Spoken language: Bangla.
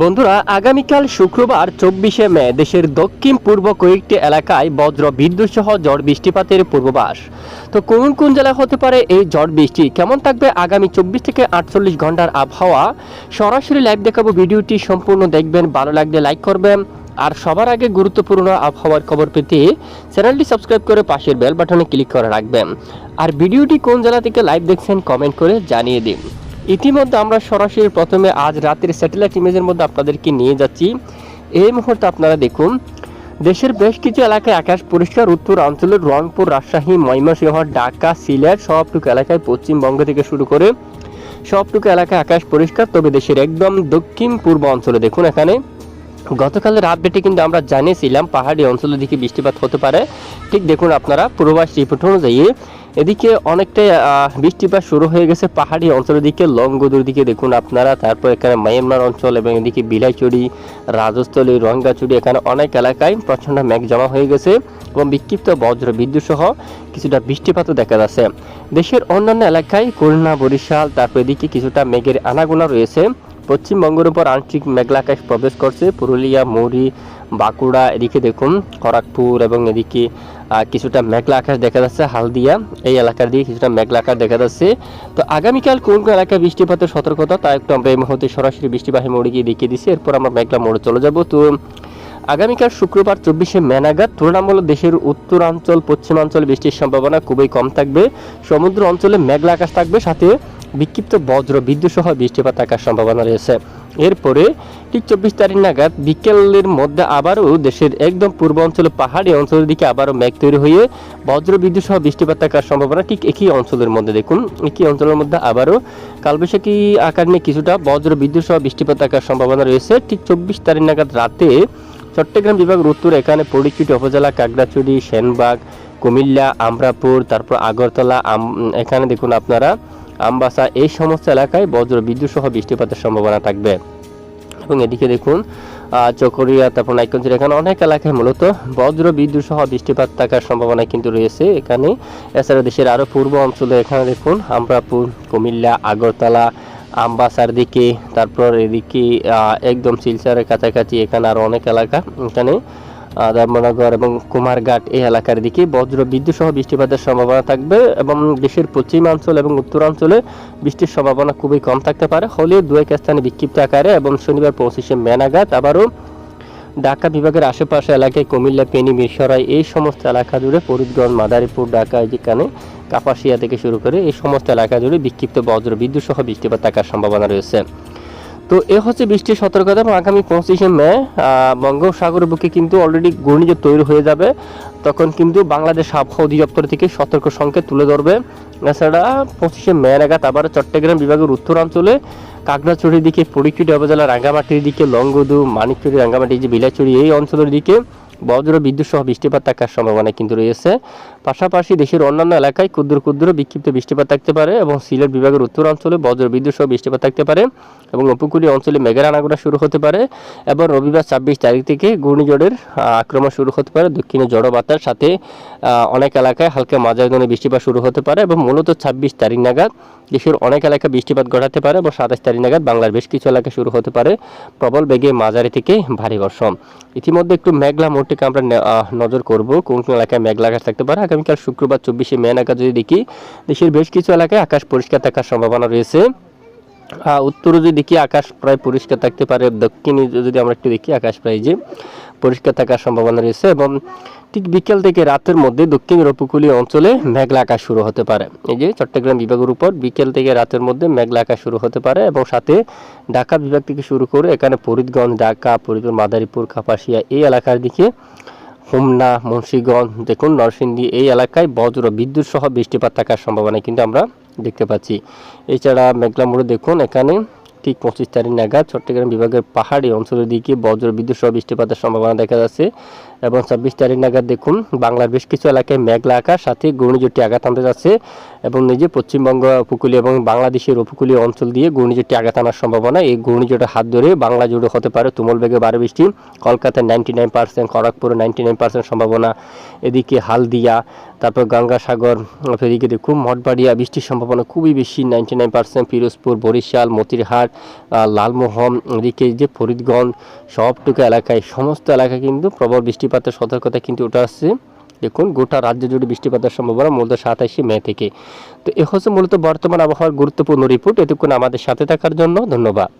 বন্ধুরা, আগামীকাল শুক্রবার চব্বিশে মে, দেশের দক্ষিণ পূর্ব কয়েকটি এলাকায় বজ্র বিদ্যুৎ সহ ঝড় বৃষ্টিপাতের পূর্বাভাস। তো কোন কোন জেলায় হতে পারে এই ঝড় বৃষ্টি? কেমন থাকবে আগামী চব্বিশ থেকে আটচল্লিশ ঘণ্টার আবহাওয়া? সরাসরি লাইভ দেখাবো ভিডিওটি, সম্পূর্ণ দেখবেন, ভালো লাগলে লাইক করবেন। আর সবার আগে গুরুত্বপূর্ণ আবহাওয়ার খবর পেতে চ্যানেলটি সাবস্ক্রাইব করে পাশের বেল বাটনে ক্লিক করে রাখবেন। আর ভিডিওটি কোন জেলা থেকে লাইভ দেখছেন কমেন্ট করে জানিয়ে দিন। ইতিমধ্যে আমরা সরাসরি প্রথমে আজ রাতের স্যাটেলাইট ইমেজের মধ্যে আপনাদেরকে নিয়ে যাচ্ছি। এই মুহূর্তে আপনারা দেখুন, দেশের বেশ কিছু এলাকায় আকাশ পরিষ্কার, উত্তর অঞ্চলের রংপুর, রাজশাহী, ময়মনসিংহ, ঢাকা, সিলেট সবটুকু এলাকায় পশ্চিমবঙ্গ থেকে শুরু করে সবটুকু এলাকায় আকাশ পরিষ্কার, তবে দেশের একদম দক্ষিণ পূর্ব অঞ্চলে দেখুন এখানে। গতকালের আপডেটে কিন্তু আমরা জানিয়েছিলাম, পাহাড়ি অঞ্চলের দিকে বৃষ্টিপাত হতে পারে। ঠিক দেখুন আপনারা, পূর্বাভাস রিপোর্ট অনুযায়ী এদিকে অনেকটাই বৃষ্টিপাত শুরু হয়ে গেছে পাহাড়ি অঞ্চলের দিকে, লংগদুর দিকে দেখুন আপনারা, তারপর এখানে মায়ানমার অঞ্চল এবং এদিকে বিলাইচুরি, রাজস্থলী, রঙ্গাচুরি, এখানে অনেক এলাকায় প্রচণ্ড মেঘ জমা হয়ে গেছে এবং বিক্ষিপ্ত বজ্র বিদ্যুৎ সহ কিছুটা বৃষ্টিপাতও দেখা যাচ্ছে। দেশের অন্যান্য এলাকায় খুলনা, বরিশাল, তারপর এদিকে কিছুটা মেঘের আনাগোনা রয়েছে। পশ্চিমবঙ্গের উপর আংশিক মেঘলা আকাশ প্রবেশ করছে। পুরুলিয়া, মৌরি, বাঁকুড়া, এদিকে দেখুন, খড়গপুর এবং এদিকে কিছুটা মেঘলা আকাশ দেখা যাচ্ছে, হালদিয়া, এই এলাকার দিকে কিছুটা মেঘলা আকাশ দেখা যাচ্ছে। তো আগামীকাল কোন কোন এলাকায় বৃষ্টিপাতের সতর্কতা, তা একটু আমরা এই মুহূর্তে সরাসরি বৃষ্টিবাহী মোড়ে গিয়ে দেখিয়ে দিচ্ছি। এরপর আমরা মেঘলা মোড়ে চলে যাব। তো আগামীকাল শুক্রবার চব্বিশে মে নাগাদ তুলনামূলক দেশের উত্তরাঞ্চল, পশ্চিমাঞ্চল বৃষ্টির সম্ভাবনা খুবই কম থাকবে। সমুদ্র অঞ্চলে মেঘলা আকাশ থাকবে, সাথে বিক্ষিপ্ত বজ্র বিদ্যুৎ সহ বৃষ্টিপাত থাকার সম্ভাবনা রয়েছে। এরপরে ঠিক চব্বিশ তারিখ নাগাদ বিকেলের মধ্যে আবারও দেশের একদম পূর্ব অঞ্চলে পাহাড়ি অঞ্চলের দিকে আবারও মেঘ তৈরি হয়ে বজ্র বিদ্যুৎ সহ বৃষ্টিপাত থাকার সম্ভাবনা ঠিক একই অঞ্চলের মধ্যে। দেখুন, একই অঞ্চলের মধ্যে আবারও কালবৈশাখী আকার নিয়ে কিছুটা বজ্র বিদ্যুৎ সহ বৃষ্টিপাত থাকার সম্ভাবনা রয়েছে। ঠিক চব্বিশ তারিখ নাগাদ রাতে চট্টগ্রাম বিভাগের উত্তর এখানে পরিচিত উপজেলা কাগড়াছড়ি সেনবাগ, কুমিল্লা, আমরাপুর, তারপর আগরতলা এখানে দেখুন আপনারা আমবাসা এই সমস্ত এলাকায় বজ্র, বিদ্যুৎ সহ বৃষ্টিপাতের সম্ভাবনা থাকবে। এবং এদিকে দেখুন চকরিয়া, তারপর নাইকঞ্জের এখানে অনেক এলাকায় মূলত বজ্র, বিদ্যুৎ সহ বৃষ্টিপাত থাকার সম্ভাবনা কিন্তু রয়েছে। এখানে এছাড়া দেশের আরও পূর্ব অঞ্চলে এখানে দেখুন, আমরাপুর, কুমিল্লা, আগরতলা, আমবাসার দিকে, তারপর এদিকে একদম শিলচরের কাছাকাছি এখানে আরও অনেক এলাকা। এখানে ধর্মনগর এবং কুমারঘাট এই এলাকার দিকে বজ্র বিদ্যুৎ সহ বৃষ্টিপাতের সম্ভাবনা থাকবে এবং দেশের পশ্চিমাঞ্চল এবং উত্তরাঞ্চলে বৃষ্টির সম্ভাবনা খুবই কম থাকতে পারে। হলেও দু এক স্থানে বিক্ষিপ্ত আকারে এবং শনিবার পঁচিশে মেনাঘাট, আবারও ঢাকা বিভাগের আশেপাশে এলাকায় কুমিল্লা পেনি মিরসরাই এই সমস্ত এলাকা জুড়ে ফরিদগঞ্জ, মাদারীপুর, ঢাকা যেখানে কাপাসিয়া থেকে শুরু করে এই সমস্ত এলাকা জুড়ে বিক্ষিপ্ত বজ্র বিদ্যুৎ সহ বৃষ্টিপাত থাকার সম্ভাবনা রয়েছে। তো এ হচ্ছে বৃষ্টির সতর্কতা এবং আগামী পঁচিশে মে বঙ্গোপসাগরের বুকে কিন্তু অলরেডি ঘূর্ণিঝড় তৈরি হয়ে যাবে। তখন কিন্তু বাংলাদেশ আবহাওয়া অধিদপ্তর থেকে সতর্ক সংকেত তুলে ধরবে। এছাড়া পঁচিশে মে নাগাদ আবার চট্টগ্রাম বিভাগের উত্তরাঞ্চলে কাকড়াছড়ির দিকে পরিচুটি উপজেলা রাঙ্গামাটির দিকে, লংগদু, মানিকচুরি রাঙ্গামাটি যে বিলাচুরি এই অঞ্চলের দিকে বজ্র, বিদ্যুৎ সহ বৃষ্টিপাত থাকার সম্ভাবনা কিন্তু রয়েছে। পাশাপাশি দেশের অন্যান্য এলাকায় ক্ষুদ্র ক্ষুদ্র বিক্ষিপ্ত বৃষ্টিপাত থাকতে পারে এবং সিলেট বিভাগের উত্তরাঞ্চলে বজ্র বিদ্যুৎ সহ বৃষ্টিপাত থাকতে পারে এবং উপকূলীয় অঞ্চলে মেঘের আনাগোনা শুরু হতে পারে। এবং রবিবার ছাব্বিশ তারিখ থেকে ঘূর্ণিঝড়ের আক্রমণ শুরু হতে পারে। দক্ষিণে জড়ো বাতাস, সাথে অনেক এলাকায় হালকা মাঝারি ধরনের বৃষ্টিপাত শুরু হতে পারে এবং মূলত ছাব্বিশ তারিখ নাগাদ দেশের অনেক এলাকায় বৃষ্টিপাত ঘটাতে পারে এবং সাতাশ তারিখ নাগাদ বাংলার বেশ কিছু এলাকায় শুরু হতে পারে। প্রবল বেগে মাঝারি থেকে ভারী বর্ষণ। ইতিমধ্যে একটু মেঘলা মোড়টিকে আমরা নজর করব। কোন কোন এলাকায় মেঘলা আকাশ থাকতে পারে? আগামীকাল শুক্রবার চব্বিশে মে নাগাদ যদি দেখি, দেশের বেশ কিছু এলাকায় আকাশ পরিষ্কার থাকার সম্ভাবনা রয়েছে। উত্তরে যদি দেখি, আকাশ প্রায় পরিষ্কার থাকতে পারে। দক্ষিণে যদি আমরা একটু দেখি, আকাশ প্রায় যে পরিষ্কার থাকার সম্ভাবনা রয়েছে এবং ঠিক বিকেল থেকে রাতের মধ্যে দক্ষিণের উপকূলীয় অঞ্চলে মেঘলা আকাশ শুরু হতে পারে। এই যে চট্টগ্রাম বিভাগের উপর বিকেল থেকে রাতের মধ্যে মেঘলা আকাশ শুরু হতে পারে এবং সাথে ঢাকা বিভাগ থেকে শুরু করে এখানে ফরিদগঞ্জ, ঢাকা ফরিদগঞ্জ মাদারীপুর, কাপাসিয়া এই এলাকার দিকে হোমনা, মুন্সীগঞ্জ, দেখুন নরসিংদী এই এলাকায় বজ্র, বিদ্যুৎ সহ বৃষ্টিপাত থাকার সম্ভাবনা কিন্তু আমরা দেখতে পাচ্ছি। এছাড়া মেঘলা মোড়ে দেখুন, এখানে ঠিক পঁচিশ তারিখ নাগাদ চট্টগ্রাম বিভাগের পাহাড়ি অঞ্চলের দিকে বজ্র, বিদ্যুৎ সহ বৃষ্টিপাতের সম্ভাবনা দেখা যাচ্ছে। এবং ছাব্বিশ তারিখ নাগাদ দেখুন, বাংলার বেশ কিছু এলাকায় মেঘলা আকাশ, সাথে ঘূর্ণিঝড়টি আঘাত আনতে যাচ্ছে এবং নিজে পশ্চিমবঙ্গ উপকূলীয় এবং বাংলাদেশের উপকূলীয় অঞ্চল দিয়ে ঘূর্ণিঝড়টি আঘাত আনার সম্ভাবনা, এই ঘূর্ণিঝড়ের হাত ধরে বাংলা জুড়ে হতে পারে তুমুল বেগে বারে বৃষ্টি। কলকাতায় নাইনটি নাইন পার্সেন্ট খড়গপুরে নাইনটি নাইন পার্সেন্ট সম্ভাবনা, এদিকে হালদিয়া, তারপর গঙ্গাসাগর, এদিকে দেখুন, মঠবাড়িয়া বৃষ্টির সম্ভাবনা খুবই বেশি ninety nine percent Pirojpur, Barishal, Motirhat Lalmohan, এদিকে যে ফরিদগঞ্জ, সবটুকু এলাকায়, সমস্ত এলাকায় কিন্তু প্রবল বৃষ্টিপাতের সতর্কতা কিন্তু ওটা আসছে দেখুন, গোটা রাজ্য জুড়ে বৃষ্টিপাতের সম্ভাবনা মূলত সাতাশে মে থেকে। তো এ হচ্ছে মূলত বর্তমান আবহাওয়ার গুরুত্বপূর্ণ রিপোর্ট এতক্ষণ আমাদের সাথে থাকার জন্য ধন্যবাদ।